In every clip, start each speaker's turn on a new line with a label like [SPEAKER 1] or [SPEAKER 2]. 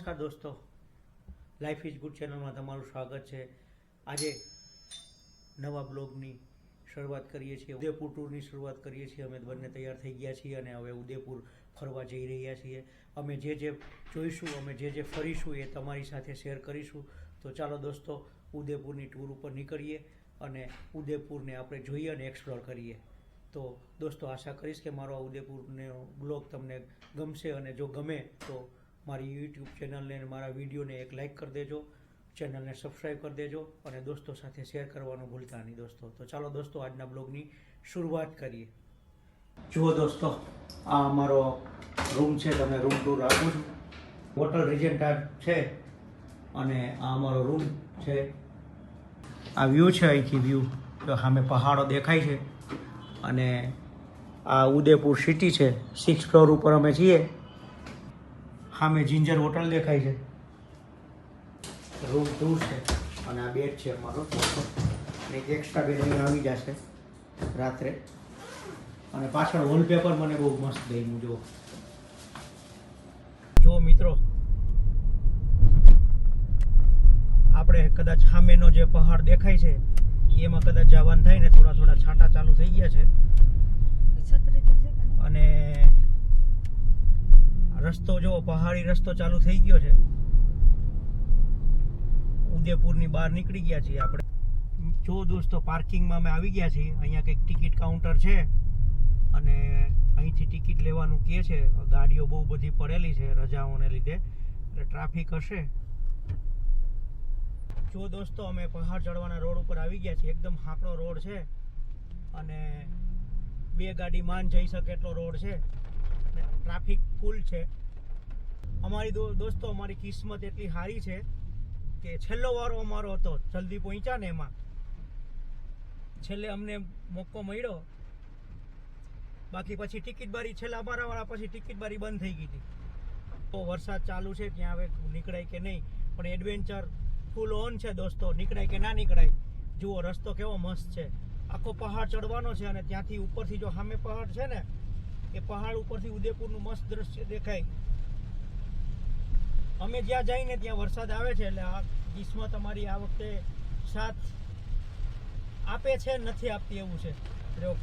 [SPEAKER 1] નમસ્કાર દોસ્તો. Life is good ચેનલમાં તમારું સ્વાગત છે. આજે નવા બ્લોગની શરૂઆત કરીએ છીએ. ઉદયપુર ટૂરની શરૂઆત કરીએ છીએ. અમે બંને તૈયાર થઈ ગયા છીએ અને હવે ઉદયપુર ફરવા જઈ રહ્યા છીએ. અમે જે જે જોઈશું, અમે જે જે ફરીશું એ તમારી સાથે શેર કરીશું. તો ચાલો દોસ્તો, ઉદયપુરની ટૂર ઉપર નીકળીએ અને ઉદયપુરને આપણે જોઈએ અને એક્સપ્લોર કરીએ. તો દોસ્તો, આશા કરીશ કે મારો આ ઉદયપુરનો બ્લોગ તમને ગમશે અને જો ગમે તો મારી યુટ્યુબ ચેનલને મારા વિડીયોને એક લાઇક કરી દેજો. ચેનલને સબસ્ક્રાઈબ કરી દેજો અને દોસ્તો સાથે શેર કરવાનું ભૂલતા નહીં દોસ્તો. તો ચાલો દોસ્તો, આજના બ્લોગની શરૂઆત કરીએ. જુઓ દોસ્તો, આ અમારો રૂમ છે, તમે રૂમ ટૂર આપું છું. હોટલ રિજેન્ટા છે અને આ અમારો રૂમ છે. આ વ્યૂ છે અહીંથી વ્યૂ તો સામે પહાડો દેખાય છે. અને આ ઉદયપુર સિટી છે. સિક્સ ફ્લોર ઉપર અમે છીએ. સામે જિંજર હોટલ દેખાય છે. રૂમ ટુ છે. અને આ બેડ છે અમારો. અને એક એક્સ્ટ્રા બેડ અહીં આવી જશે રાત્રે. અને પાછળ વોલપેપર મને બહુ મસ્ત ગમ્યું જો જો મિત્રો. આપણે કદાચ સામેનો જે પહાડ દેખાય છે એમાં કદાચ જવાનું થાય ને થોડા થોડા છાંટા ચાલુ થઈ ગયા છે? અને રસ્તો જો પહાડી રસ્તો ચાલુ થઈ ગયો છે, ઉદયપુરની બહાર નીકળી ગયા છીએ આપણે. જો દોસ્તો, પાર્કિંગમાં અમે આવી ગયા છીએ. અહીંયા કંઈક ટિકિટ કાઉન્ટર છે અને અહીંથી ટિકિટ લેવાનું કહે છે. ગાડીઓ બહુ બધી પડેલી છે રજાઓને લીધે. એટલે ટ્રાફિક હશે. જો દોસ્તો, અમે પહાડ ચડવાના રોડ ઉપર આવી ગયા છીએ. એકદમ હાંકડો રોડ છે અને બે ગાડી માન જઈ શકે એટલો રોડ છે. ટ્રાફિક ફૂલ છે. અમારી દોસ્તો, અમારી કિસ્મત એટલી સારી છે કે છેલ્લો વારો અમારો હતો. જલ્દી પહોંચ્યા ને એમાં. છેલ્લે અમને મોકો મળ્યો. બાકી પછી ટિકિટ બારી છેલ્લા અમારા વાળા પછી ટિકિટ બારી બંધ થઈ ગઈ હતી. તો વરસાદ ચાલુ છે, ત્યાં હવે નીકળાય કે નહીં. પણ એડવેન્ચર ફૂલ ઓન છે, દોસ્તો. નીકળાય કે ના નીકળાય, જુઓ રસ્તો કેવો મસ્ત છે. આખો પહાડ ચડવાનો છે અને ત્યાંથી ઉપરથી જો સામે પહાડ છે ને એ પહાડ ઉપરથી ઉદયપુરનું મસ્ત દ્રશ્ય દેખાય. અમે જ્યાં જઈને ત્યાં વરસાદ આવે છે એટલે આ ગ્રીષ્મ તમારી આ વખતે સાથ આપે છે, નથી આપતી એવું છે.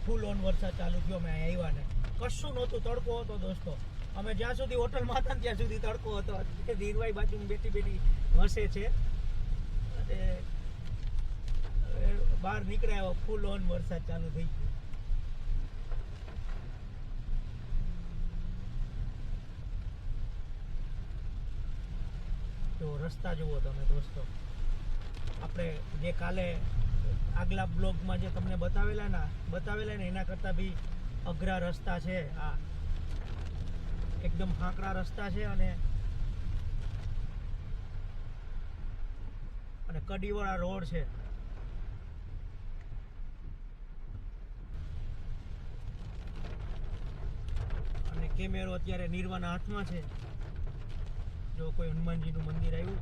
[SPEAKER 1] ફૂલ ઓન વરસાદ ચાલુ થયો, અમે આવ્યા ને. કશું નહોતું, તડકો હતો દોસ્તો. અમે જ્યાં સુધી હોટલમાં હતા ત્યાં સુધી તડકો હતો. ધીરભાઈ બાજુ બેઠી બેઠી હસે છે. અને બહાર નીકળ્યા ફૂલ ઓન વરસાદ ચાલુ થઈ ગયો. તો રસ્તા જુઓ તમે દોસ્તો. આપણે જે કાલે આગલા બ્લોગમાં જે તમને બતાવેલા ના, બતાવેલા ને એના કરતાં બી અઘરા રસ્તા છે. આ એકદમ ફાંકડા રસ્તા છે અને અને કડીવાળા રોડ છે. અને કેમેરો અત્યારે નિર્વાના હાથમાં છે. જો કોઈ હનુમાનજીનું મંદિર આવ્યું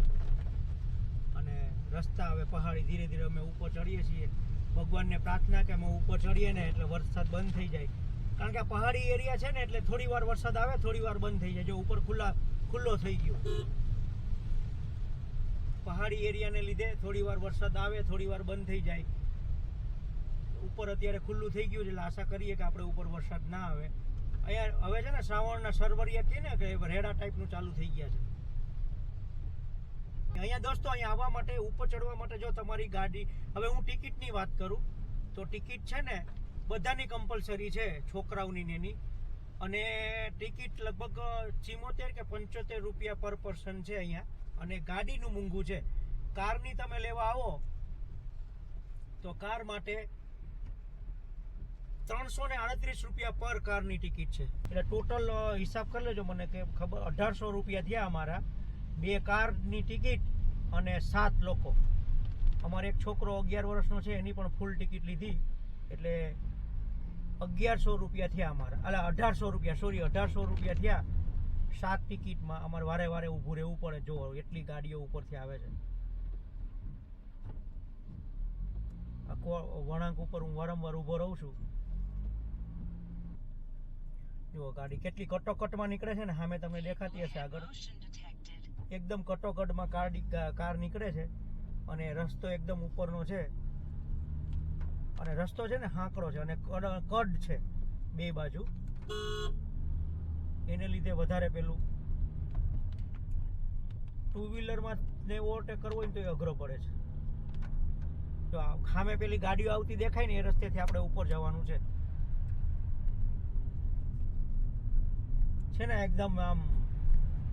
[SPEAKER 1] અને રસ્તા હવે પહાડી ધીરે ધીરે અમે ઉપર ચડીએ છીએ, ભગવાનને પ્રાર્થના કે અમે ઉપર ચડીએ ને એટલે વરસાદ બંધ થઈ જાય. કારણ કે આ પહાડી એરિયા છે ને એટલે થોડી વાર વરસાદ આવે, થોડી વાર બંધ થઈ જાય. જો ઉપર ખુલ્લા, ખુલ્લો થઈ ગયો. પહાડી એરિયાને લીધે થોડી વાર વરસાદ આવે, થોડી વાર બંધ થઈ જાય. ઉપર અત્યારે ખુલ્લું થઈ ગયું છે એટલે આશા કરીએ કે આપણે ઉપર વરસાદ ના આવે. અહીંયા હવે છે ને શ્રાવણના સરવરિયા કહે ને કે રેડા ટાઈપનું ચાલુ થઈ ગયા છે. અહીંયા દોસ્તો, અહીંયા આવવા માટે, ઉપર ચડવા માટે જો તમારી ગાડી, હવે હું ટિકિટની વાત કરું, તો ટિકિટ છે ને, બધાની કમ્પલસરી છે, છોકરાઓની એની. અને ટિકિટ લગભગ ચિમોતેર કે પંચોતેર રૂપિયા પર પર્સન છે અહીંયા. અને ગાડીનું મૂંઘું છે. કારની તમે લેવા આવો, તો કાર માટે ત્રણસો ને આડત્રીસ રૂપિયા પર કારની ટિકિટ છે. એટલે ટોટલ હિસાબ કરી લેજો મને કે ખબર, અઢારસો રૂપિયા થયા અમારા. બે કારની ટિકિટ અને સાત લોકો. અમારે એક છોકરો અગિયાર વર્ષનો છે, એની પણ ફૂલ ટિકિટ લીધી. એટલે અગિયારસો રૂપિયા થયા અમારા. અલા, અઢારસો રૂપિયા સોરી અઢારસો રૂપિયા થયા. સાત ટિકિટમાં અમારે વારે વારે ઊભું રહેવું પડે. જો એટલી ગાડીઓ ઉપરથી આવે છે. વળાંક ઉપર હું વારંવાર ઊભો રહું છું. જુઓ, ગાડી કેટલી કટોકટમાં નીકળે છે ને, સામે તમને દેખાતી હશે આગળ. એકદમ કટોકટમાં કાર કાર નીકળે છે અને રસ્તો એકદમ ઉપરનો છે. અને રસ્તો છે ને હાંકડો છે અને કડ છે બે બાજુ. એને લીધે વધારે પેલું. ટુ વ્હીલરમાં ને ઓવરટેક કરવો હોય તો એ અઘરો પડે છે. તો ખામે પેલી ગાડીઓ આવતી દેખાય ને એ રસ્તેથી આપણે ઉપર જવાનું છે. છે ને એકદમ આમ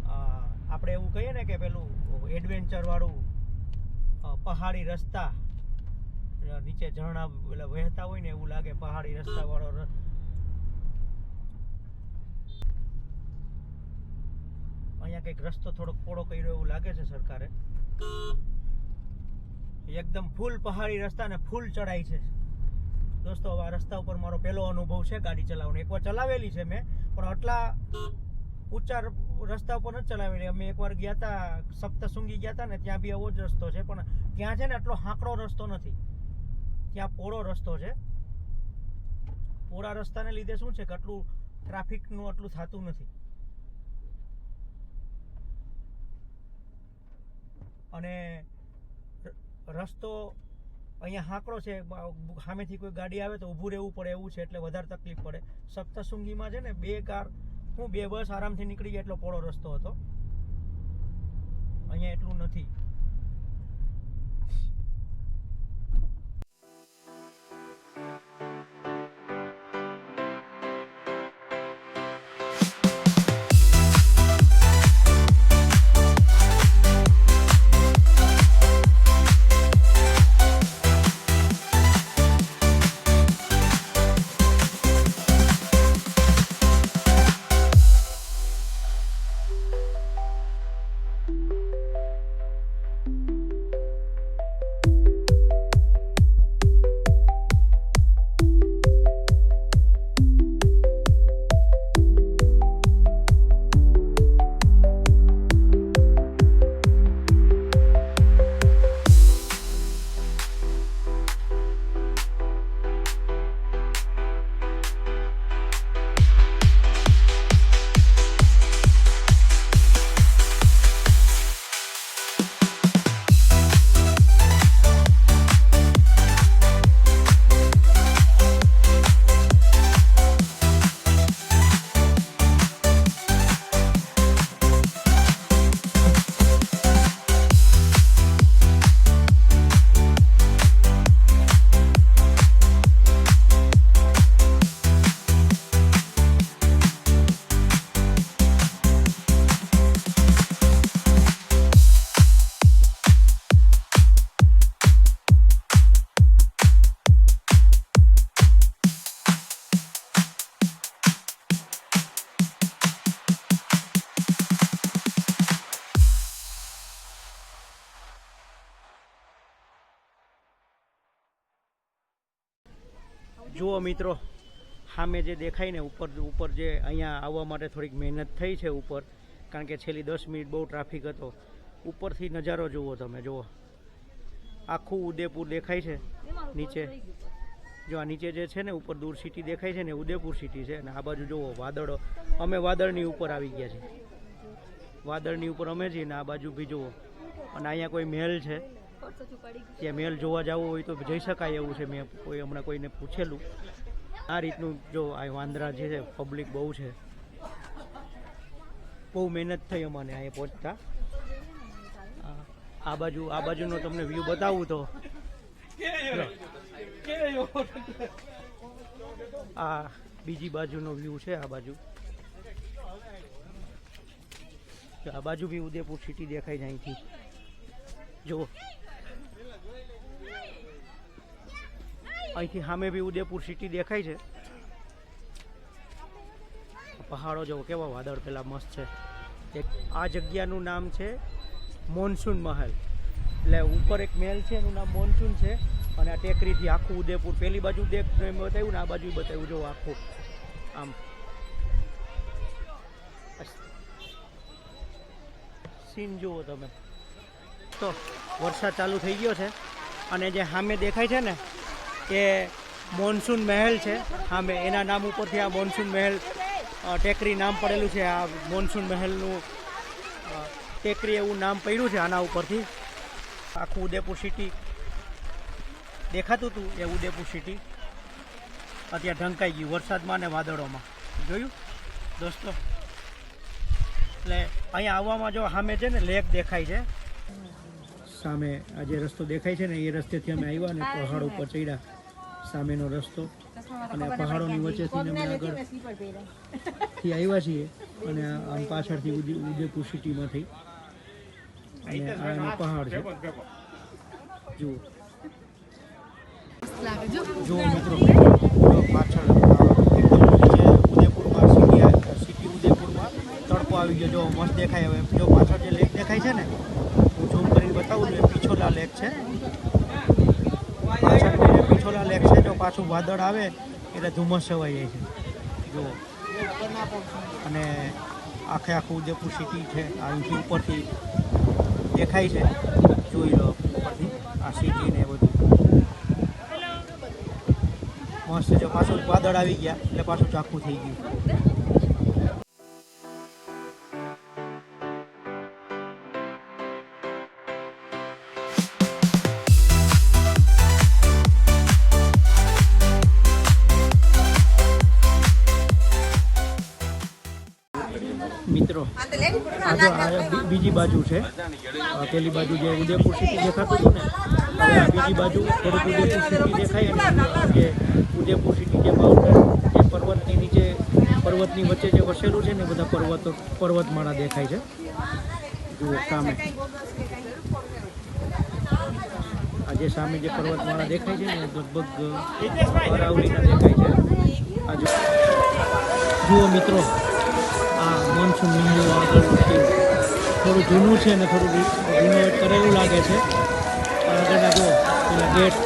[SPEAKER 1] અ, આપણે એવું કહીએ ને કે પેલું એડવેન્ચરવાળું પહાડી રસ્તા નીચે ઝરણા પેલા વહેતા હોય ને એવું લાગે પહાડી રસ્તા વાળો અહીંયા કંઈક રસ્તો થોડોક પોળો કર્યો એવું લાગે છે સરકારે. એકદમ ફૂલ પહાડી રસ્તા ને ફૂલ ચડાઈ છે. દોસ્તો આ રસ્તા ઉપર મારો પહેલો અનુભવ છે ગાડી ચલાવવાનો. એકવાર ચલાવેલી છે મેં, પણ આટલા ઊંચા રસ્તા ઉપર ચલાવી રહ્યા. અમે એકવાર ગયા હતા સપ્તશૃંગી ગયા હતા ને ત્યાં બી આવો જ રસ્તો છે, પણ ત્યાં છે ને આટલો હાંકડો રસ્તો નથી. ત્યાં પોળો રસ્તો છે. પોળા રસ્તાને લીધે શું છે કે આટલું ટ્રાફિકનું આટલું થતું નથી. અને રસ્તો અહીંયા હાંકડો છે સામેથી કોઈ ગાડી આવે તો ઊભું રહેવું પડે, એવું છે એટલે વધારે તકલીફ પડે. સપ્તશૃંગીમાં છે ને બે કાર હું બે બસ આરામથી નીકળી જાય એટલો પોળો રસ્તો હતો. અહીંયા એટલું નથી. જુઓ મિત્રો, સામે જે દેખાય ને ઉપર ઉપર જે અહીંયા આવવા માટે થોડીક મહેનત થઈ છે ઉપર, કારણ કે છેલ્લી દસ મિનિટ બહુ ટ્રાફિક હતો. ઉપરથી નજારો જુઓ તમે, જુઓ. આખું ઉદયપુર દેખાય છે, નીચે. જો આ નીચે જે છે ને, ઉપર દૂર સિટી દેખાય છે ને ઉદયપુર સિટી છે. અને આ બાજુ જુઓ, વાદળો. અમે વાદળની ઉપર આવી ગયા છીએ. વાદળની ઉપર અમે છીએ ને, આ બાજુ બી જુઓ. અને અહીંયા કોઈ મહેલ છે. ત્યાં મેલ જોવા જવું હોય તો જઈ શકાય એવું છે. મેં કોઈ હમણાં કોઈને પૂછેલું. આ રીતનું જો આ વાંદરા જે છે પબ્લિક બહુ છે. બહુ મહેનત થઈ અમને અહીંયા પહોંચતા. આ- બાજુ, આ બાજુનો તમને વ્યૂ બતાવું તો. આ બીજી બાજુનો વ્યૂ છે આ બાજુ. આ બાજુ બી ઉદયપુર સિટી દેખાય અહીંથી. જુઓ. અહીંથી સામે બી ઉદયપુર સિટી દેખાય છે. પહાડો જેવો, કેવા વાદળ પેલા મસ્ત છે. એક આ જગ્યાનું નામ છે મોનસૂન મહેલ. એટલે ઉપર એક મહેલ છે, એનું નામ મોનસૂન છે. અને આ ટેકરીથી આખું ઉદયપુર, પેલી બાજુ દેખ બતાવ્યું ને આ બાજુ બતાવ્યું. જો આખું, આમ. સીન જુઓ તમે. તો, વરસાદ ચાલુ થઈ ગયો છે. અને જે સામે દેખાય છે ને એ મોનસૂન મહેલ છે. સામે એના નામ ઉપરથી આ મોનસૂન મહેલ ટેકરી નામ પડેલું છે. આ મોનસૂન મહેલનું ટેકરી એવું નામ પડ્યું છે આના ઉપરથી. આખું ઉદયપુર સિટી દેખાતું હતું એ ઉદયપુર સિટી અત્યારે ઢંકાઈ ગયું વરસાદમાં ને વાદળોમાં. જોયું? દોસ્તો, એટલે અહીંયા આવવામાં જો સામે છે ને લેક દેખાય છે. સામે આ જે રસ્તો દેખાય છે ને, એ રસ્તેથી અમે આવ્યા ને, પહાડ ઉપર ચડ્યા. સામેનો રસ્તો અને પહાડોની વચ્ચેથી અમે આગળથી આવ્યા છીએ અને આમ પાછળથી ઉદય ઉદયપુર સિટીમાંથી. અને આ એનો પહાડ છે. જુઓ. જુઓ મિત્રો. પાછળ ઉદયપુરમાં સિટી સિટી ઉદયપુરમાં તડકો આવી ગયો. જો મસ્ત દેખાય. હવે જો પાછળ જે લેક દેખાય છે ને હું ઝૂમ કરીને બતાવું છું એ પીછોલા લેક છે પાછળ જે પીછોલા લેક છે જો પાછું વાદળ આવે, એટલે ધુમ્મસ છવાઈ જાય છે. જુઓ. અને આખે આખું ઉદયપુર સિટી છે. અહીંથી ઉપરથી દેખાય છે. જોઈ લો ઉપરથી આ સિટી ને બધું. મસ્ત છે પાછું વાદળ આવી ગયા, એટલે પાછું ચાખું થઈ ગયું. બીજી બાજુ છે. પેલી બાજુ જે ઉદયપુર સિટી દેખાતું હતું ને હવે આ બીજી બાજુ થોડુંક ઉદયપુર સિટી દેખાય અને જે ઉદયપુર સિટી જે માઉન્ટ જે પર્વતની નીચે, પર્વતની વચ્ચે જે વસેલું છે ને બધા પર્વત, પર્વતમાળા દેખાય છે. જુઓ સામે. આ જે સામે જે પર્વતમાળા દેખાય છે ને લગભગ અરાવલીના દેખાય છે. આ જુઓ. મિત્રો, આ મોનસૂન આગળનું સીન થોડું જૂનું છે ને થોડું રિનોવેટ કરેલું લાગે છે. આગળ આગળના જો પેલા ગેટ.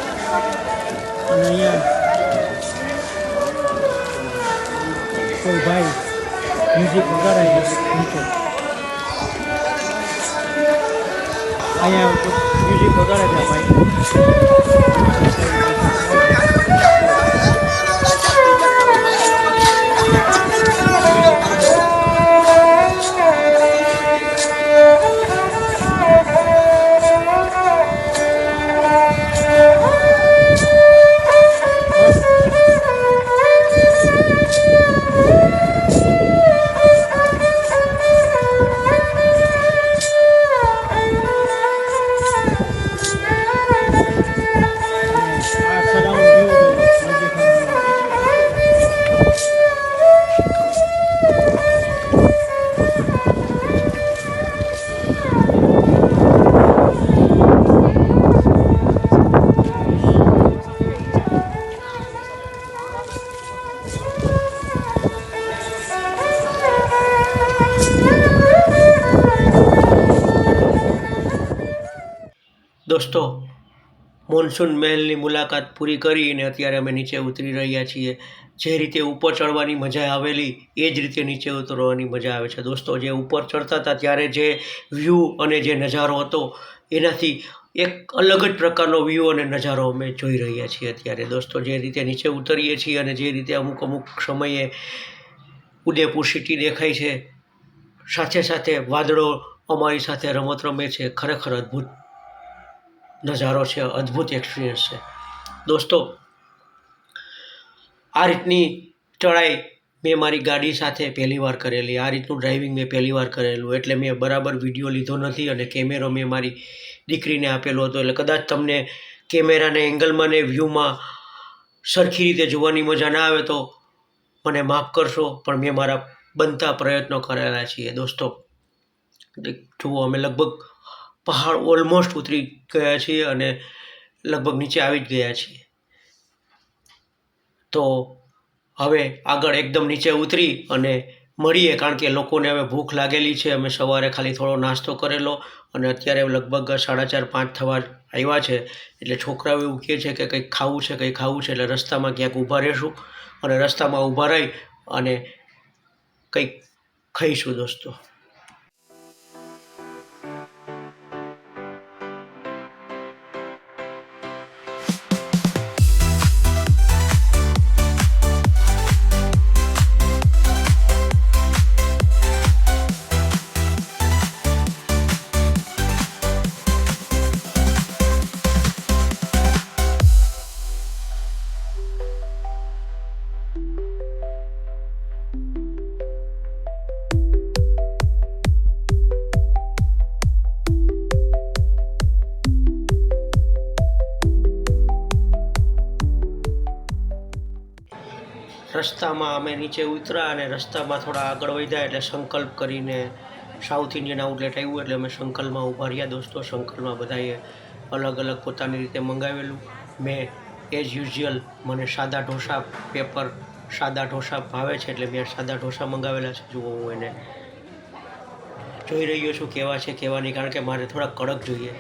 [SPEAKER 1] અને અહીંયા કોઈ ભાઈ મ્યુઝિક વગાડાય નીચે. અહીંયા મ્યુઝિક વગાડે છે ભાઈ. દોસ્તો, મોન્સૂન મહેલની મુલાકાત પૂરી કરીને અત્યારે અમે નીચે ઉતરી રહ્યા છીએ. જે રીતે ઉપર ચડવાની મજા આવેલી, એ જ રીતે નીચે ઉતરવાની મજા આવે છે. દોસ્તો, જે ઉપર ચડતા હતા, ત્યારે જે વ્યૂ અને જે નજારો હતો, એનાથી એક અલગ જ પ્રકારનો વ્યૂ અને નજારો અમે જોઈ રહ્યા છીએ અત્યારે. દોસ્તો, જે રીતે નીચે ઉતરીએ છીએ અને જે રીતે અમુક અમુક સમયે ઉદયપુર સિટી દેખાય છે, સાથે સાથે વાદળો અમારી સાથે રમત રમે છે. ખરેખર અદ્ભુત નજારો છે, અદ્ભુત એક્સપિરિયન્સ છે. દોસ્તો, આ રીતની ચડાઈ મેં મારી ગાડી સાથે પહેલી વાર કરેલી. આ રીતનું ડ્રાઇવિંગ મેં પહેલી વાર કરેલું. એટલે મેં બરાબર વીડિયો લીધો નથી અને કેમેરો મેં મારી દીકરીને આપેલો હતો. એટલે કદાચ તમને કેમેરાને એંગલમાં ને વ્યૂમાં સરખી રીતે જોવાની મજા ના આવે તો મને માફ કરશો, પણ મેં મારા બનતા પ્રયત્નો કરેલા છીએ. દોસ્તો, જુઓ, અમે લગભગ પહાડ ઓલમોસ્ટ ઉતરી ગયા છીએ અને લગભગ નીચે આવી જ ગયા છીએ. તો હવે આગળ એકદમ નીચે ઉતરી અને મળીએ, કારણ કે લોકોને હવે ભૂખ લાગેલી છે. અમે સવારે ખાલી થોડો નાસ્તો કરેલો અને અત્યારે લગભગ સાડા ચાર, પાંચ થવા આવ્યા છે. એટલે છોકરાઓ એવું કહે છે કે કંઈક ખાવું છે, કંઈક ખાવું છે, એટલે રસ્તામાં ક્યાંક ઊભા રહેશું અને રસ્તામાં ઊભા રહી અને કંઈક ખાઈશું દોસ્તો. રસ્તામાં અમે નીચે ઉતર્યા અને રસ્તામાં થોડા આગળ વધ્યા એટલે સંકલ્પ કરીને સાઉથ ઇન્ડિયન આઉટલેટ આવ્યું એટલે અમે સંકલ્પમાં ઊભા રહ્યા. દોસ્તો, સંકલ્પમાં બધાએ અલગ અલગ પોતાની રીતે મંગાવેલું. મેં એઝ યુઝ્યુઅલ મને સાદા ઢોસા પેપર સાદા ઢોસા ભાવે છે એટલે મેં સાદા ઢોસા મંગાવેલા છે. જુઓ, હું એને જોઈ રહ્યો છું કેવા છે, કેવા નહીં, કારણ કે મારે થોડા કડક જોઈએ.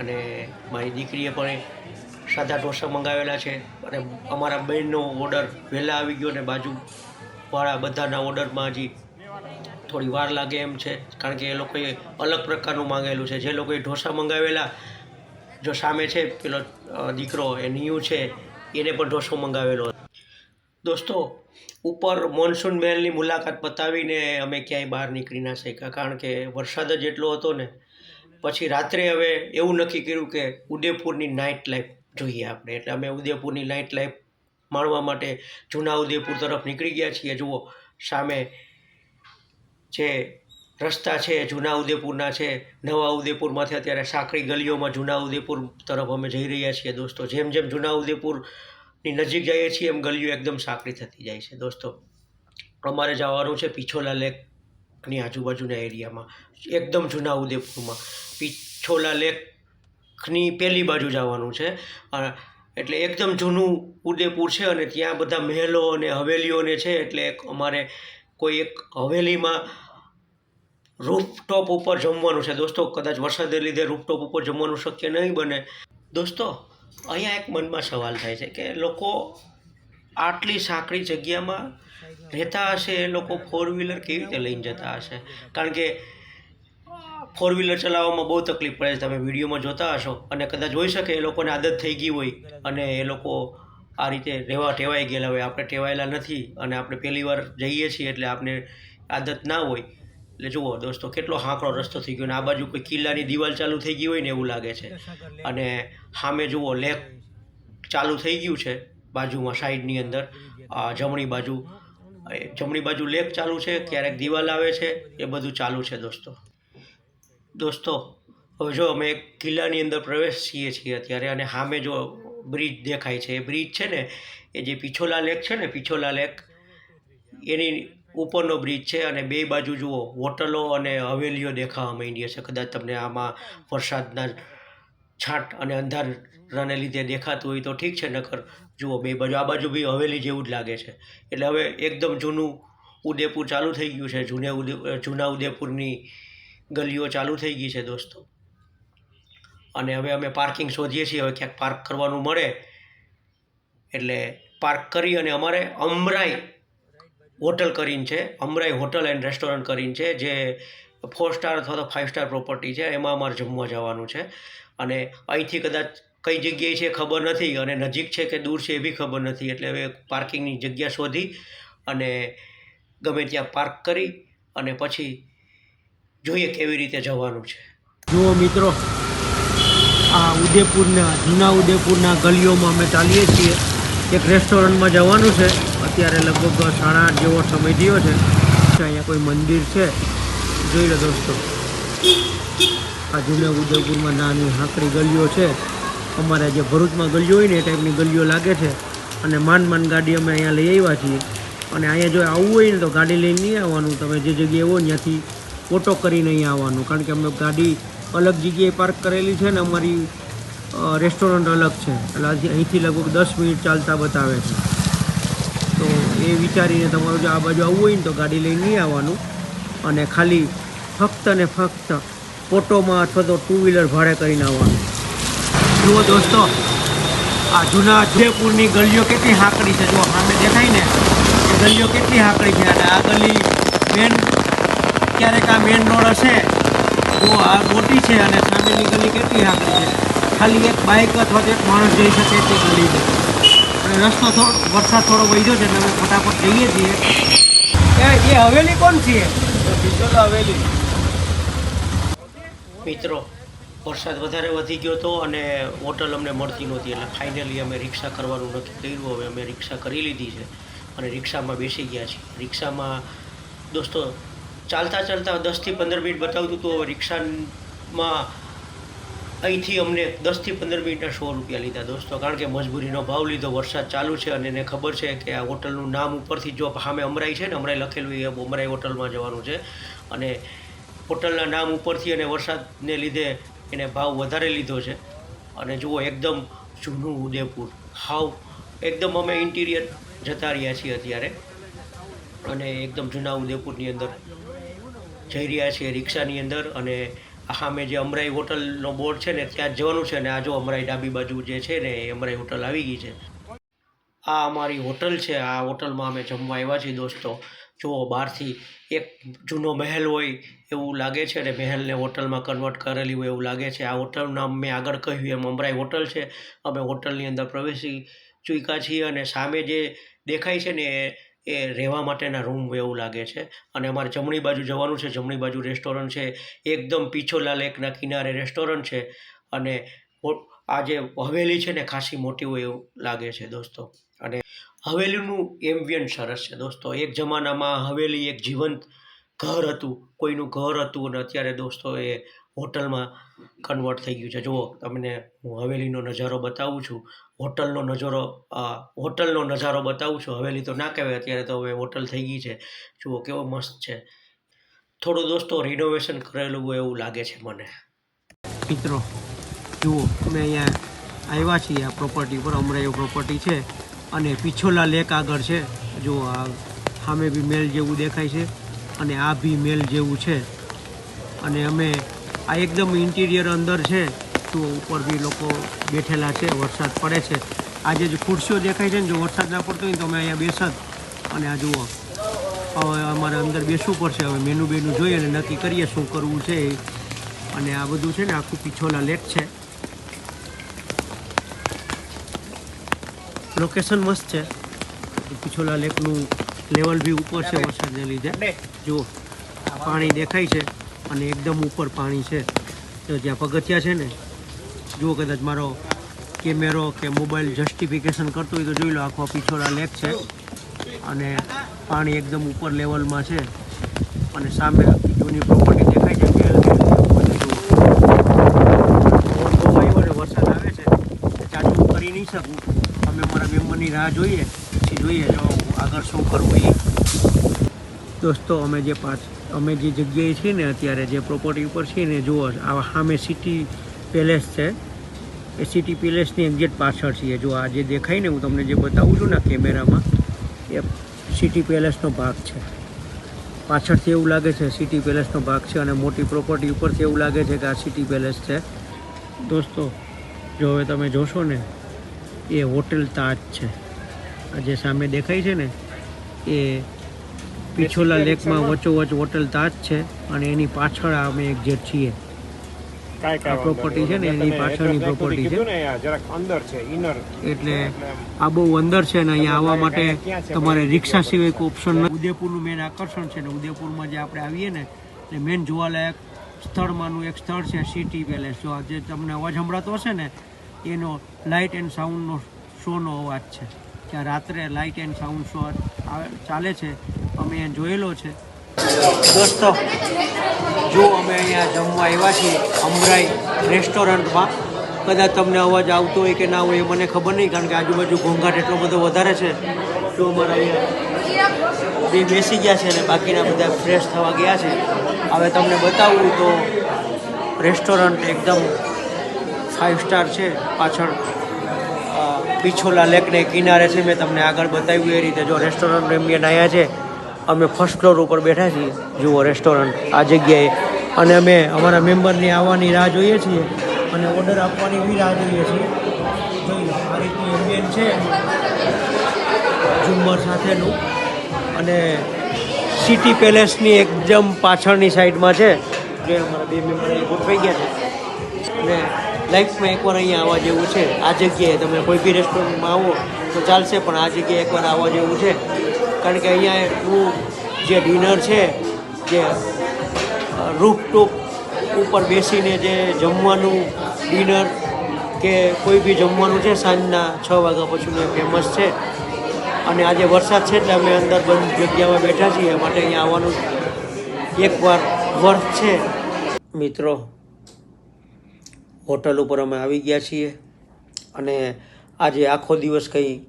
[SPEAKER 1] અને મારી દીકરીએ પણ સાદા ઢોસા મંગાવેલા છે. અને અમારા બહેનનો ઓર્ડર વહેલા આવી ગયો ને બાજુવાળા બધાના ઓર્ડરમાં હજી થોડી વાર લાગે એમ છે. કારણ કે એ લોકોએ અલગ પ્રકારનું માંગેલું છે. જે લોકોએ ઢોસા મંગાવેલા, જો સામે છે પેલો દીકરો, એ નિયુ છે, એને પણ ઢોસો મંગાવેલો દોસ્તો, ઉપર મોન્સૂન મહેલની મુલાકાત પતાવીને અમે ક્યાંય બહાર નીકળી ના શક્યા. કારણ કે વરસાદ જ એટલો હતો ને, પછી રાત્રે હવે એવું નક્કી કર્યું કે ઉદયપુરની નાઇટ લાઈફ જોઈએ આપણે. એટલે અમે ઉદયપુરની નાઇટ લાઈફ માણવા માટે જૂના ઉદયપુર તરફ નીકળી ગયા છીએ. જુઓ, સામે જે રસ્તા છે જૂના ઉદયપુરના છે નવા ઉદયપુરમાંથી અત્યારે સાંકડી ગલીઓમાં જૂના ઉદયપુર તરફ અમે જઈ રહ્યા છીએ દોસ્તો. જેમ જેમ જૂના ઉદયપુરની નજીક જઈએ છીએ, એમ ગલીઓ એકદમ સાંકડી થતી જાય છે દોસ્તો. અમારે જવાનું છે પિછોલા લેકની આજુબાજુના એરિયામાં એકદમ જૂના ઉદયપુરમાં પિછોલા લેકની પહેલી બાજુ જવાનું છે. એટલે એકદમ જૂનું ઉદયપુર છે અને ત્યાં બધા મહેલો અને હવેલીઓને છે, એટલે અમારે કોઈ એક હવેલીમાં રૂફટોપ ઉપર જમવાનું છે. દોસ્તો, કદાચ વરસાદને લીધે રૂફટોપ ઉપર જમવાનું શક્ય નહીં બને. દોસ્તો, અહીંયા એક મનમાં સવાલ થાય છે કે લોકો આટલી સાંકડી જગ્યામાં રહેતા હશે, એ લોકો ફોર વ્હીલર કેવી રીતે લઈને જતા હશે? કારણ કે ફોર વ્હીલર ચલાવવામાં બહુ તકલીફ પડે છે. તમે વિડીયોમાં જોતા હશો અને કદાચ હોઈ શકે એ લોકોને આદત થઈ ગઈ હોય અને એ લોકો આ રીતે રહેવા ટેવાઈ ગયેલા હોય. આપણે ટેવાયેલા નથી અને આપણે પહેલી વાર જઈએ છીએ એટલે આપણે આદત ના હોય. એટલે જુઓ દોસ્તો, કેટલો હાંકડો રસ્તો થઈ ગયો ને આ બાજુ કોઈ કિલ્લાની દિવાલ ચાલુ થઈ ગઈ હોય ને એવું લાગે છે. અને સામે જુઓ લેક ચાલુ થઈ ગયું છે બાજુમાં, સાઈડની અંદર. જમણી બાજુ જમણી બાજુ લેક ચાલુ છે, ક્યારેક દિવાલ આવે છે, એ બધું ચાલુ છે દોસ્તો. દોસ્તો, હવે જો અમે કિલ્લાની અંદર પ્રવેશ છીએ અત્યારે અને સામે જો બ્રિજ દેખાય છે, એ બ્રિજ છે ને, એ જે પિછોલા લેક છે ને, પિછોલા લેક એની ઉપરનો બ્રિજ છે અને બે બાજુ જુઓ હોટલો અને હવેલીઓ દેખાવા માંડી છે કદાચ તમને આમાં વરસાદના છાંટ અને અંધારાને લીધે દેખાતું હોય તો ઠીક છે, નકર જુઓ, બે બાજુ, આ બાજુ બી હવેલી જેવું જ લાગે છે. એટલે હવે એકદમ જૂનું ઉદયપુર ચાલુ થઈ ગયું છે, જૂને ઉદય જૂના ઉદયપુરની ગલીઓ ચાલુ થઈ ગઈ છે દોસ્તો. અને હવે અમે પાર્કિંગ શોધીએ છીએ, હવે ક્યાંક પાર્ક કરવાનું મળે. એટલે પાર્ક કરી અને અમારે અમરાઈ હોટલ કરીને છે, અમરાઈ હોટલ એન્ડ રેસ્ટોરન્ટ કરીને છે, જે ફોર સ્ટાર અથવા તો ફાઇવ સ્ટાર પ્રોપર્ટી છે, એમાં અમારે જમવા જવાનું છે. અને અહીંથી કદાચ કઈ જગ્યાએ છે ખબર નથી અને નજીક છે કે દૂર છે એ બી ખબર નથી, એટલે હવે પાર્કિંગની જગ્યા શોધી અને ગમે ત્યાં પાર્ક કરી અને પછી જોઈએ કેવી રીતે જવાનું છે. જુઓ મિત્રો, આ ઉદયપુરના જૂના ઉદયપુરના ગલીઓમાં અમે ચાલીએ છીએ. એક રેસ્ટોરન્ટમાં જવાનું છે. અત્યારે લગભગ સાડા આઠ જેવો સમય થયો છે. અહીંયા કોઈ મંદિર છે? જોઈ લો દોસ્તો. આ જૂના ઉદયપુરમાં નાની હાંકડી ગલીઓ છે. અમારે જે ભરૂચમાં ગલીઓ હોય ને એ ટાઈપની ગલીઓ લાગે છે. અને માંડ માંડ ગાડી અમે અહીંયા લઈ આવ્યા છીએ. અને અહીંયા જો આવવું હોય ને તો ગાડી લઈને નહીં આવવાનું. તમે જે જગ્યાએ હો ત્યાંથી ઓટો કરીને અહીંયા આવવાનું. કારણ કે અમે ગાડી અલગ જગ્યાએ પાર્ક કરેલી છે ને અમારી રેસ્ટોરન્ટ અલગ છે. એટલે આજે અહીંથી લગભગ દસ મિનિટ ચાલતા બતાવે છે. તો એ વિચારીને તમારું જો આ બાજુ આવવું હોય ને તો ગાડી લઈને નહીં આવવાનું. અને ખાલી ફક્ત ને ફક્ત ઓટોમાં અથવા તો ટુ વ્હીલર ભાડે કરીને આવવાનું. જુઓ દોસ્તો, આ જૂના જયપુરની ગલીઓ કેટલી હાંકડી છે. જો સામે દેખાય ને? એ ગલીઓ કેટલી હાંકડી છે. અને આ ગલી ક્યારેક આ મેઇન રોડ હશે તો આ મોટી છે અને સામેની ગલી કેટલી હાંકડી છે? ખાલી એક બાઇક અથવા તો એક માણસ જઈ શકે તે ગલી છે અને રસ્તો થોડો વરસાદ થોડો વધ્યો છે એટલે અમે ફટાફટ જઈએ છીએ. એ એ હવેલી કોણ છે હવેલી. મિત્રો વરસાદ વધારે વધી ગયો હતો અને હોટલ અમને મળતી નહોતી એટલે ફાઇનલી અમે રિક્ષા કરવાનું નક્કી કર્યું. હવે અમે રિક્ષા કરી લીધી છે અને રિક્ષામાં બેસી ગયા છીએ. રિક્ષામાં દોસ્તો ચાલતા ચાલતા દસથી પંદર મિનિટ બતાવતું હવે રિક્ષામાં અહીંથી અમને દસથી પંદર મિનિટના સો રૂપિયા લીધા દોસ્તો, કારણ કે મજબૂરીનો ભાવ લીધો, વરસાદ ચાલુ છે અને એને ખબર છે કે આ હોટલનું નામ ઉપરથી જો સામે અમરાઈ છે ને, અમરાઈ લખેલું એ અમરાઈ હોટલમાં જવાનું છે. અને હોટલના નામ ઉપરથી અને વરસાદને લીધે એને ભાવ વધારે લીધો છે. અને જુઓ, એકદમ જૂનું ઉદયપુર. હાવ, એકદમ અમે ઇન્ટિરિયર જતા રહ્યા છીએ અત્યારે. અને એકદમ જૂના ઉદયપુરની અંદર જઈ રહ્યા છીએ રિક્ષાની અંદર અને સામે જે અમરાઈ હોટલનો બોર્ડ છે ને ત્યાં જવાનું છે અને આ જો અમરાઈ ડાબી બાજુ જે છે ને એ અમરાઈ હોટલ આવી ગઈ છે. આ અમારી હોટલ છે, આ હોટલમાં અમે જમવા આવ્યા છીએ દોસ્તો. જુઓ બહારથી એક જૂનો મહેલ હોય એવું લાગે છે અને મહેલને હોટલમાં કન્વર્ટ કરેલી હોય એવું લાગે છે. આ હોટલનું નામ મેં આગળ કહ્યું, એમ અમરાઈ હોટલ છે. અમે હોટલની અંદર પ્રવેશી ચૂક્યા છીએ અને સામે જે દેખાય છે ને એ રહેવા માટેના રૂમ એવું લાગે છે. અને અમારે જમણી બાજુ જવાનું છે. જમણી બાજુ રેસ્ટોરન્ટ છે. એકદમ પીછોલા લેકના કિનારે રેસ્ટોરન્ટ છે. અને આ જે હવેલી છે ને ખાસી મોટી હોય એવું લાગે છે દોસ્તો. અને હવેલીનું એમ્બિયન્ટ સરસ છે દોસ્તો. એક જમાનામાં હવેલી એક જીવંત ઘર હતું. કોઈનું ઘર હતું અને અત્યારે દોસ્તો એ હોટલમાં કન્વર્ટ થઈ ગયું છે. જુઓ, તમને હું હવેલીનો નજારો બતાવું છું. હોટલનો નજારો હોટલનો નજારો બતાવું છું. હવેલી તો ના કહેવાય, અત્યારે તો હવે હોટલ થઈ ગઈ છે. જુઓ, કેવો મસ્ત છે. થોડું દોસ્તો રિનોવેશન કરેલું હોય એવું લાગે છે મને. મિત્રો, જુઓ, અમે અહીંયા આવ્યા છીએ આ પ્રોપર્ટી પર. અમરાઈઓ પ્રોપર્ટી છે અને પિછોલા લેક આગળ છે. જુઓ, આ સામે બી મેલ જેવું દેખાય છે અને આ બી મેલ જેવું છે. અને અમે આ એકદમ ઇન્ટિરિયર અંદર છે. તો ઉપર બી લોકો બેઠેલા છે વરસાદ પડે છે. આજે જે ખુરશીઓ દેખાય છે ને જો વરસાદ ના પડતો હોય તો અમે અહીંયા બેસત. અને આ જુઓ હવે અમારે અંદર બેસવું પડશે. હવે મેનુ બેનુ જોઈએ અને નક્કી કરીએ શું કરવું છે એ. અને આ બધું છે ને આખું પિછોલા લેક છે. લોકેશન મસ્ત છે. પિછોલા લેકનું લેવલ બી ઉપર છે વરસાદને લીધે. જુઓ પાણી દેખાય છે. અને એકદમ ઉપર પાણી છે. તો જ્યાં પગથિયા છે ને, જુઓ કદાચ મારો કેમેરો કે મોબાઈલ જસ્ટિફિકેશન કરતો હોય તો જોઈ લો, આખો પિછોડા લેક છે. અને પાણી એકદમ ઉપર લેવલમાં છે. અને સામે જૂની પ્રોપર્ટી દેખાય છે વરસાદ આવે છે. હું કરી નહીં શકું. અમે મારા મેમ્બરની રાહ જોઈએ. જોઈએ જો આગળ શું કરવું દોસ્તો, અમે જે પાછ અમે જે જગ્યાએ છીએ ને અત્યારે જે પ્રોપર્ટી ઉપર છીએ ને જુઓ, આ સામે સિટી પેલેસ છે. એ સિટી પેલેસની એક્ઝેક્ટ પાછળ છીએ. જો આ જે દેખાય ને હું તમને જે બતાવું છું ને કેમેરામાં, એ સિટી પેલેસનો ભાગ છે. પાછળથી એવું લાગે છે સિટી પેલેસનો ભાગ છે અને મોટી પ્રોપર્ટી ઉપરથી એવું લાગે છે કે આ સિટી પેલેસ છે. દોસ્તો, જો હવે તમે જોશો ને, એ હોટેલ તાજ છે. આ જે સામે દેખાય છે ને, એ પિછોલા લેકમાં વચોવચ હોટલ તાજ છે અને એની પાછળ અમે એક
[SPEAKER 2] જે છીએ.
[SPEAKER 1] આ પ્રોપર્ટી છે ને એની. પાછળની પ્રોપર્ટી છે. એટલે આ બહુ અંદર છે ને અહીંયા આવવા માટે તમારે રિક્ષા સિવાય કોઈ ઓપ્શન નથી. ઉદયપુરનું મેન આકર્ષણ છે ને ઉદયપુરમાં જે આપણે આવીએ ને એટલે મેન જોવાલાયક સ્થળમાંનું એક સ્થળ છે સિટી પેલેસ જો આજે તમને અવાજ સંભળાતો હશે ને એનો લાઇટ એન્ડ સાઉન્ડનો શોનો અવાજ છે. ત્યાં રાત્રે લાઇટ એન્ડ સાઉન્ડ શો ચાલે છે. અમે અહીંયા જોયેલો છે. દોસ્તો, જો અમે અહીંયા જમવા આવ્યા છીએ, અમરાઈ રેસ્ટોરન્ટમાં, કદાચ તમને અવાજ આવતો હોય કે ના હોય એ મને ખબર નહીં, કારણ કે આજુબાજુ ઘોંઘાટ એટલો બધો વધારે છે. તો અમારા અહીંયા બે બેસી ગયા છે અને બાકીના બધા ફ્રેશ થવા ગયા છે. હવે તમને બતાવું તો રેસ્ટોરન્ટ એકદમ ફાઇવ સ્ટાર છે પાછળ. પિછોલા લેકને કિનારે છે, મેં તમને આગળ બતાવ્યું એ રીતે. જો રેસ્ટોરન્ટ એમ્બિયન આવ્યા છે, અમે ફર્સ્ટ ફ્લોર ઉપર બેઠા છીએ, જુઓ રેસ્ટોરન્ટ આ જગ્યાએ. અને અમે અમારા મેમ્બરની આવવાની રાહ જોઈએ છીએ અને ઓર્ડર આપવાની બી રાહ જોઈએ છીએ. જોઈ લો આ રીતનું છે, ઝુમ્મર સાથેનું. અને સિટી પેલેસની એકદમ પાછળની સાઈડમાં છે, જે અમારા બે મેમ્બર ગોઠવાઈ ગયા છે. અને લાઈફમાં એકવાર અહીંયા આવવા જેવું છે. આ જગ્યાએ તમે કોઈ બી રેસ્ટોરન્ટમાં આવો તો ચાલશે, પણ આ જગ્યાએ એકવાર આવવા જેવું છે. કારણ કે અહીંયા એટલું જે ડિનર છે, જે રૂફટોપ ઉપર બેસીને જે જમવાનું ડિનર કે કોઈ બી જમવાનું છે, સાંજના છ વાગ્યા પછીનું ફેમસ છે. અને આજે વરસાદ છે એટલે અમે અંદર બંધ જગ્યામાં બેઠા છીએ. માટે અહીંયા આવવાનું એકવાર વર્થ છે. મિત્રો હોટલ ઉપર અમે આવી ગયા છીએ. અને આજે આખો દિવસ કંઈ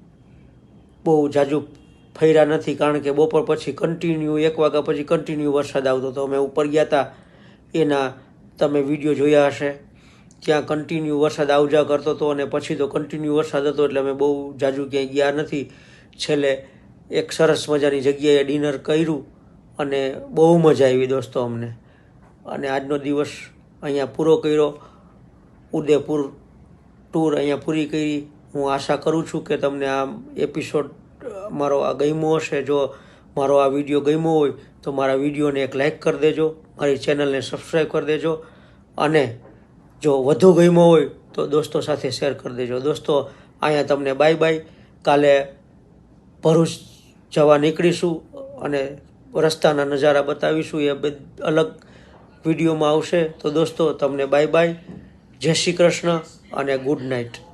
[SPEAKER 1] બહુ જાજુ ફર્યા નથી, કારણ કે બપોર પછી કન્ટિન્યુ એક વાગ્યા પછી કન્ટિન્યુ વરસાદ આવતો હતો. અમે ઉપર ગયા હતા એના તમે વીડિયો જોયા હશે. ત્યાં કન્ટિન્યુ વરસાદ આવજા કરતો હતો અને પછી તો કન્ટિન્યુ વરસાદ હતો એટલે અમે બહુ જાજુ ક્યાંય ગયા નથી. છેલ્લે એક સરસ મજાની જગ્યાએ ડિનર કર્યું અને બહુ મજા આવી દોસ્તો અમને. અને આજનો દિવસ અહીંયા પૂરો કર્યો. ઉદયપુર ટૂર અહીંયા પૂરી કરી. હું આશા કરું છું કે તમને આ એપિસોડ મારો આ ગમ્યો હશે. જો મારો આ વીડિયો ગમ્યો હોય, તો મારા વિડીયોને એક લાઈક કરી દેજો. મારી ચેનલને સબસ્ક્રાઈબ કરી દેજો. અને જો વધુ ગમ્યો હોય, તો દોસ્તો સાથે શેર કરી દેજો. દોસ્તો, અહીંયા તમને બાય બાય કાલે ભરૂચ જવા નીકળીશું અને રસ્તાના નજારા બતાવીશું. એ અલગ વિડીયોમાં આવશે. તો દોસ્તો, તમને બાય બાય જય શ્રી કૃષ્ણ અને ગુડ નાઇટ.